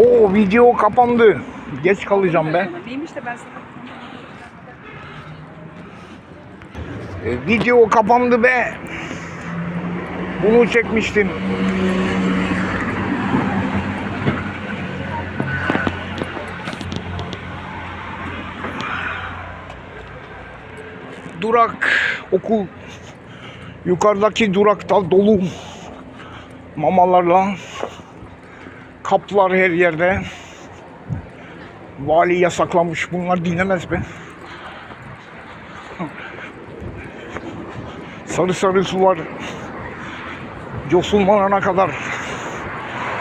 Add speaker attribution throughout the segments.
Speaker 1: O video kapandı. Geç kalacağım ben.
Speaker 2: Neymiş de ben
Speaker 1: E, video kapandı be. Bunu çekmiştim. Durak okul yukarıdaki durakta dolu mamalarla kaplar her yerde. Vali yasaklamış. Bunlar dinlemez be. Sarı sarı sular yosunlanana kadar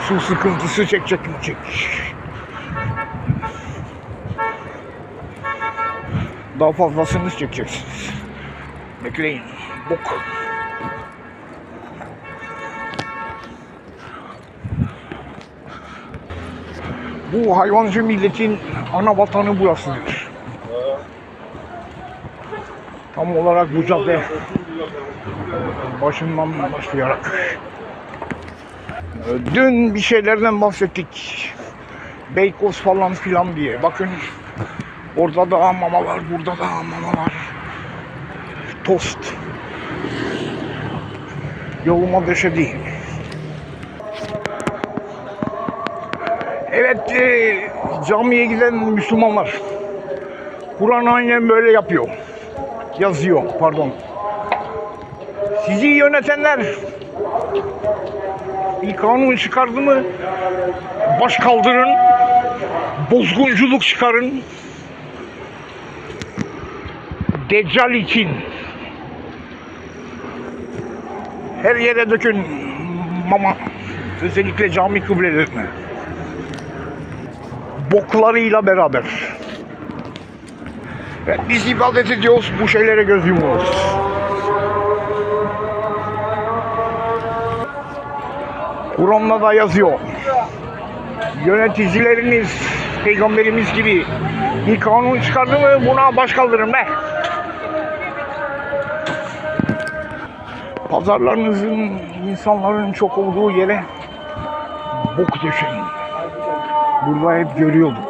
Speaker 1: su sıkıntısı çekecek çek. Daha fazlasını çekeceksiniz. Bekleyin. Bok. Bu hayvancı milletin ana vatanı burasıdır. Tam olarak bu cadde başından başlayarak. Dün bir şeylerden bahsettik. Beykoz falan filan diye. Bakın orada da mamalar, burada da mamalar. Tost. Yoluma döşedi. Evet, e, camiye giden Müslümanlar. Kur'an aynen böyle yapıyor. Yazıyor, pardon. Sizi yönetenler bir kanun çıkardı mı baş kaldırın, bozgunculuk çıkarın. Deccal için her yere dökün mama özellikle cami kıblelerine boklarıyla beraber. Evet, biz ibadet ediyoruz, bu şeylere göz yumuyoruz. Kur'an'da da yazıyor. Yöneticileriniz peygamberimiz gibi bir kanun çıkardı mı buna baş kaldırın be. Pazarlarınızın insanların çok olduğu yere bok döşeyin. Burada hep görüyorduk.